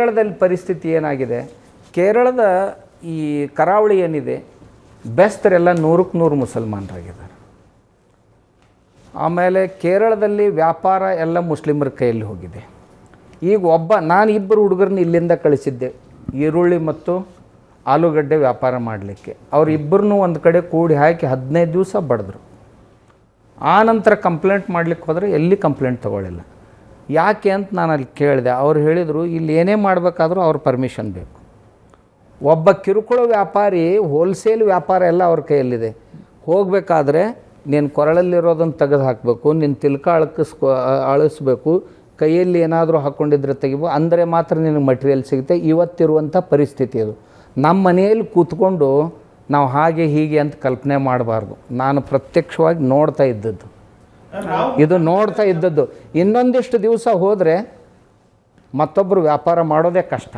ಕೇರಳದಲ್ಲಿ ಪರಿಸ್ಥಿತಿ ಏನಾಗಿದೆ? ಕೇರಳದ ಈ ಕರಾವಳಿ ಏನಿದೆ? ಬೆಸ್ತರೆಲ್ಲ ನೂರಕ್ಕೆ ನೂರು ಮುಸಲ್ಮಾನರಾಗಿದ್ದಾರೆ. ಆಮೇಲೆ ಕೇರಳದಲ್ಲಿ ವ್ಯಾಪಾರ ಎಲ್ಲ ಮುಸ್ಲಿಮರ ಕೈಯಲ್ಲಿ ಹೋಗಿದೆ. ಈಗ ಒಬ್ಬ, ನಾನು ಇಬ್ಬರು ಹುಡುಗರನ್ನ ಇಲ್ಲಿಂದ ಕಳಿಸಿದ್ದೆ. ಈರುಳ್ಳಿ ಮತ್ತು ಆಲೂಗಡ್ಡೆ ವ್ಯಾಪಾರ ಮಾಡಲಿಕ್ಕೆ. ಅವರಿಬ್ಬರನ್ನೂ ಒಂದು ಕಡೆ ಕೂಡಿ ಹಾಕಿ ಹದಿನೈದು ದಿವಸ ಬಡಿದ್ರು. ಆ ನಂತರ ಕಂಪ್ಲೇಂಟ್ ಮಾಡ್ಲಿಕ್ಕೆ ಹೋದರೆ ಎಲ್ಲಿ ಕಂಪ್ಲೇಂಟ್ ತೊಗೊಳ್ಳಿಲ್ಲ. ಯಾಕೆ ಅಂತ ನಾನು ಅಲ್ಲಿ ಕೇಳಿದೆ. ಅವ್ರು ಹೇಳಿದರು, ಇಲ್ಲಿ ಏನೇ ಮಾಡಬೇಕಾದ್ರೂ ಅವ್ರ ಪರ್ಮಿಷನ್ ಬೇಕು. ಒಬ್ಬ ಕಿರುಕುಳ ವ್ಯಾಪಾರಿ ಹೋಲ್ಸೇಲ್ ವ್ಯಾಪಾರ ಎಲ್ಲ ಅವ್ರ ಕೈಯಲ್ಲಿದೆ. ಹೋಗಬೇಕಾದ್ರೆ ನೀನು ಕೊರಳಲ್ಲಿರೋದನ್ನು ತೆಗೆದು ಹಾಕಬೇಕು ನಿನ್ನ ತಿಲ್ಕ ಅಳಕಿಸ್ಕೊ, ಅಳಿಸ್ಬೇಕು, ಕೈಯಲ್ಲಿ ಏನಾದರೂ ಹಾಕ್ಕೊಂಡಿದ್ರೆ ತೆಗಿಬೋ, ಅಂದರೆ ಮಾತ್ರ ನಿನಗೆ ಮಟೀರಿಯಲ್ ಸಿಗುತ್ತೆ. ಇವತ್ತಿರುವಂಥ ಪರಿಸ್ಥಿತಿ ಅದು. ನಮ್ಮ ಮನೆಯಲ್ಲಿ ಕೂತ್ಕೊಂಡು ನಾವು ಹಾಗೆ ಹೀಗೆ ಅಂತ ಕಲ್ಪನೆ ಮಾಡಬಾರ್ದು. ನಾನು ಪ್ರತ್ಯಕ್ಷವಾಗಿ ನೋಡ್ತಾ ಇದ್ದದ್ದು. ಇದು ನೋಡ್ತಾ ಇದ್ದದ್ದು. ಇನ್ನೊಂದಿಷ್ಟು ದಿವಸ ಹೋದರೆ ಮತ್ತೊಬ್ಬರು ವ್ಯಾಪಾರ ಮಾಡೋದೇ ಕಷ್ಟ.